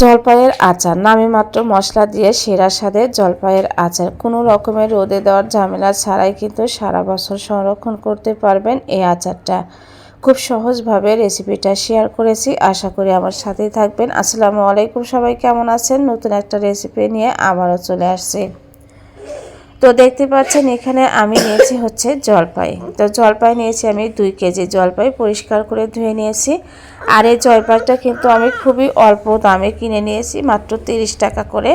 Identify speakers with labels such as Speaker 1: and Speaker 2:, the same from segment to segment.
Speaker 1: জলপাইয়ের আচার। নামে মাত্র মশলা দিয়ে সেরা স্বাদের জলপাইয়ের আচার। কোনো রকমের রোদে দেওয়ার ঝামেলা ছাড়াই কিন্তু সারা বছর সংরক্ষণ করতে পারবেন এই আচারটা। খুব সহজভাবে রেসিপিটা শেয়ার করেছি। আশা করি আমার সাথেই থাকবেন। আসসালামু আলাইকুম সবাই। কেমন আছেন? নতুন একটা রেসিপি নিয়ে আবারও চলে আসছি। তো দেখতে পাচ্ছেন, এখানে আমি নিয়েছি হচ্ছে জলপাই। তো জলপাই নিয়েছি আমি দুই কেজি জলপাই পরিষ্কার করে ধুয়ে নিয়েছি। আর এই জলপাইটা কিন্তু আমি খুবই অল্প দামে কিনে নিয়েছি, মাত্র তিরিশ টাকা করে।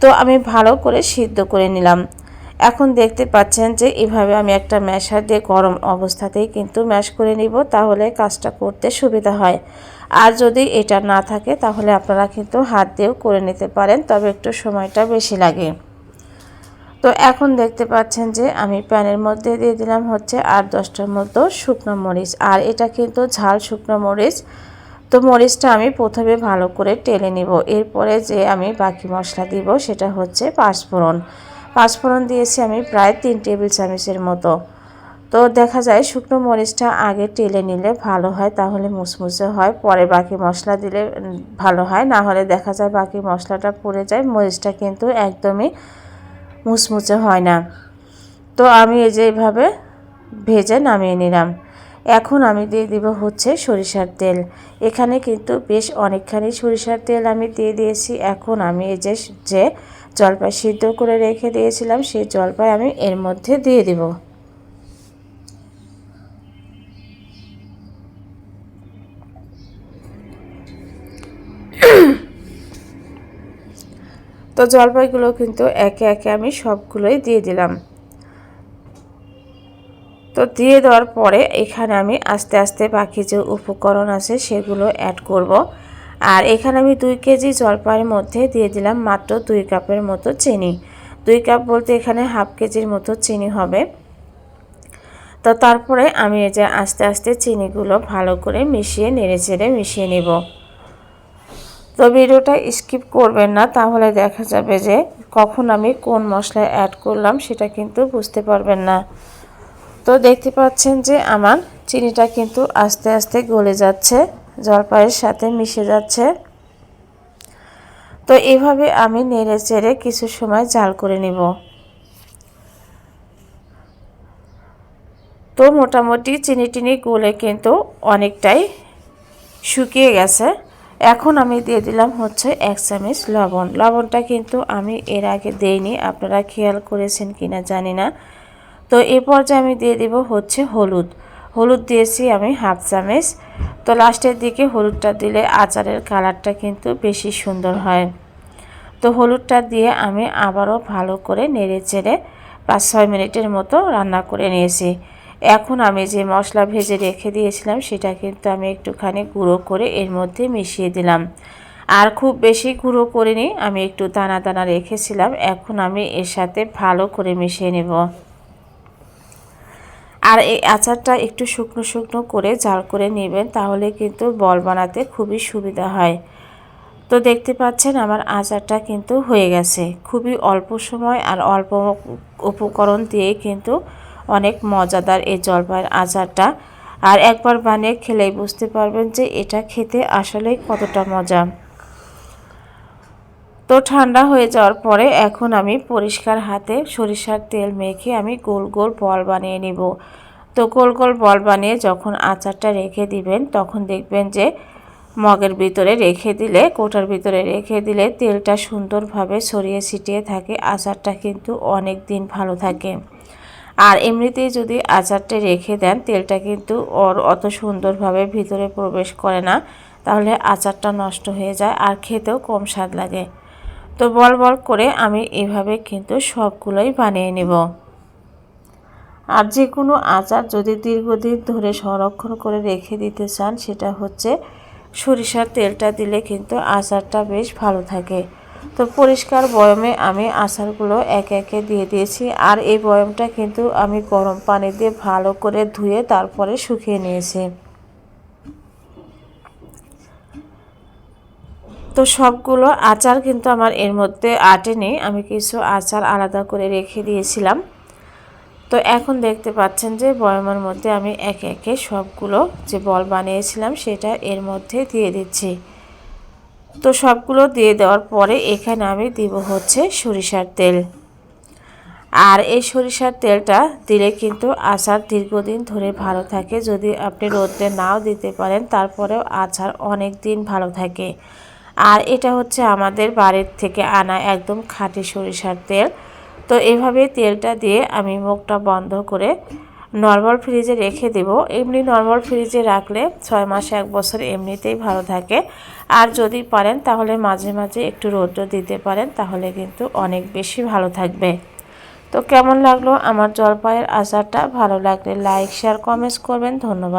Speaker 1: তো আমি ভালো করে সিদ্ধ করে নিলাম। এখন দেখতে পাচ্ছেন যে এভাবে আমি একটা ম্যাশার দিয়ে গরম অবস্থাতেই কিন্তু ম্যাশ করে নিব, তাহলে কাজটা করতে সুবিধা হয়। আর যদি এটা না থাকে, তাহলে আপনারা কিন্তু হাত দিয়েও করে নিতে পারেন, তবে একটু সময়টা বেশি লাগে। তো এখন দেখতে পাচ্ছেন যে আমি প্যানের মধ্যে দিয়ে দিলাম হচ্ছে আট দশটার মতো শুকনো মরিচ। আর এটা কিন্তু ঝাল শুকনো মরিচ। তো মরিচটা আমি প্রথমে ভালো করে টেলে নিব। এরপরে যে আমি বাকি মশলা দিব সেটা হচ্ছে পাঁচফোড়ন। পাঁচফোড়ন দিয়েছি আমি প্রায় তিন টেবিল চামচের মতো। তো দেখা যায় শুকনো মরিচটা আগে টেলে নিলে ভালো হয়, তাহলে মুসমুসে হয়, পরে বাকি মশলা দিলে ভালো হয়। না হলে দেখা যায় বাকি মশলাটা পড়ে যায়, মরিচটা কিন্তু একদমই মুচমুচে হয় না। তো আমি এই যে এইভাবে ভেজে নামিয়ে নিলাম। এখন আমি দিয়ে দিব হচ্ছে সরিষার তেল। এখানে কিন্তু বেশ অনেকখানি সরিষার তেল আমি দিয়ে দিয়েছি। এখন আমি এই যে যে জলপাই সিদ্ধ করে রেখে দিয়েছিলাম, সেই জলপাই আমি এর মধ্যে দিয়ে দিব। তো জলপাইগুলো কিন্তু একে একে আমি সবগুলোই দিয়ে দিলাম। তো দিয়ে দেওয়ার পরে এখানে আমি আস্তে আস্তে বাকি যে উপকরণ আছে সেগুলো অ্যাড করব। আর এখানে আমি দুই কেজি জলপাইয়ের মধ্যে দিয়ে দিলাম মাত্র দুই কাপের মতো চিনি। দুই কাপ বলতে এখানে হাফ কেজির মতো চিনি হবে। তো তারপরে আমি এই যে আস্তে আস্তে চিনিগুলো ভালো করে মিশিয়ে নেড়ে চেড়ে মিশিয়ে নেব। তো ভিডিওটা স্কিপ করবেন না, তাহলে দেখা যাবে যে কখন আমি কোন মশলা অ্যাড করলাম সেটা কিন্তু বুঝতে পারবেন না। তো দেখতে পাচ্ছেন যে আমার চিনিটা কিন্তু আস্তে আস্তে গলে যাচ্ছে, জলপাইয়ের সাথে মিশে যাচ্ছে। তো এভাবে আমি নেড়ে চেড়ে কিছু সময় জাল করে নিব। তো মোটামুটি চিনি টিনি গলে কিন্তু অনেকটাই শুকিয়ে গেছে। এখন আমি দিয়ে দিলাম হচ্ছে এক চামচ লবণ। লবণটা কিন্তু আমি এর আগে দেইনি, আপনারা খেয়াল করেছেন কিনা জানি না। তো এই পর্যায়ে আমি দিয়ে দিব হচ্ছে হলুদ। হলুদ দিয়েছি আমি হাফ চামচ। তো লাস্টের দিকে হলুদটা দিলে আচারের কালারটা কিন্তু বেশি সুন্দর হয়। তো হলুদটা দিয়ে আমি আবারও ভালো করে নেড়ে চেড়ে পাঁচ ছয় মিনিটের মতো রান্না করে নিয়েছি। এখন আমি যে মশলা ভেজে রেখে দিয়েছিলাম, সেটা কিন্তু আমি একটুখানি গুঁড়ো করে এর মধ্যে মিশিয়ে দিলাম। আর খুব বেশি গুঁড়ো করিনি, আমি একটু দানা দানা রেখেছিলাম, এখন আমি এর সাথে ভালো করে মিশিয়ে নেব। আর এই আচারটা একটু শুকনো শুকনো করে জাল করে নেবেন, তাহলে কিন্তু বল বানাতে খুবই সুবিধা হয়। তো দেখতে পাচ্ছেন আমার আচারটা কিন্তু হয়ে গেছে। খুবই অল্প সময় আর অল্প উপকরণ দিয়ে কিন্তু অনেক মজাদার এই জলপাইয়ের আচারটা। আর একবার বানিয়ে খেলেই বুঝতে পারবেন যে এটা খেতে আসলেই কতটা মজা। তো ঠান্ডা হয়ে যাওয়ার পরে এখন আমি পরিষ্কার হাতে সরিষার তেল মেখে আমি গোল গোল বল বানিয়ে নিব। তো গোল গোল বল বানিয়ে যখন আচারটা রেখে দিবেন, তখন দেখবেন যে মগের ভিতরে রেখে দিলে, কোটার ভিতরে রেখে দিলে তেলটা সুন্দরভাবে ছড়িয়ে ছিটিয়ে থাকে, আচারটা কিন্তু অনেক দিন ভালো থাকে। আর এমনিতেই যদি আচারটা রেখে দেন, তেলটা কিন্তু ওর অত সুন্দরভাবে ভিতরে প্রবেশ করে না, তাহলে আচারটা নষ্ট হয়ে যায় আর খেতেও কম স্বাদ লাগে। তো বল বল করে আমি এভাবে কিন্তু সবগুলোই বানিয়ে নেব। আর যে কোনো আচার যদি দীর্ঘদিন ধরে সংরক্ষণ করে রেখে দিতে চান, সেটা হচ্ছে সরিষার তেলটা দিলে কিন্তু আচারটা বেশ ভালো থাকে। তো পরিষ্কার বয়মে আমি আচারগুলো একে একে দিয়ে দিয়েছি। আর এই বয়মটা কিন্তু আমি গরম পানি দিয়ে ভালো করে ধুয়ে তারপরে শুকিয়ে নিয়েছি। তো সবগুলো আচার কিন্তু আমার এর মধ্যে আটেনি। আমি কিছু আচার আলাদা করে রেখে দিয়েছিলাম। তো এখন দেখতে পাচ্ছেন যে বয়মের মধ্যে আমি একে একে সবগুলো যে বল বানিয়েছিলাম সেটা এর মধ্যে দিয়ে দিচ্ছি। তো সবগুলো দিয়ে দেওয়ার পরে এখানে আমি দিব হচ্ছে সরিষার তেল। আর এই সরিষার তেলটা দিলে কিন্তু আচার দীর্ঘদিন ধরে ভালো থাকে। যদি আপনি রোদে নাও দিতে পারেন, তারপরেও আচার অনেক দিন ভালো থাকে। আর এটা হচ্ছে আমাদের বাড়ির থেকে আনা একদম খাঁটি সরিষার তেল। তো এভাবে তেলটা দিয়ে আমি মুখটা বন্ধ করে নর্মাল ফ্রিজে রেখে দেব। এমনি নর্মাল ফ্রিজে রাখলে ছয় মাসে এক বছর এমনিতেই ভালো থাকে। আর যদি পারেন তাহলে মাঝে মাঝে একটু রৌদ্র দিতে পারেন, তাহলে কিন্তু অনেক বেশি ভালো থাকবে। তো কেমন লাগল আমার জলপাইয়ের আচারটা? ভালো লাগলে লাইক শেয়ার কমেন্টস করবেন। ধন্যবাদ।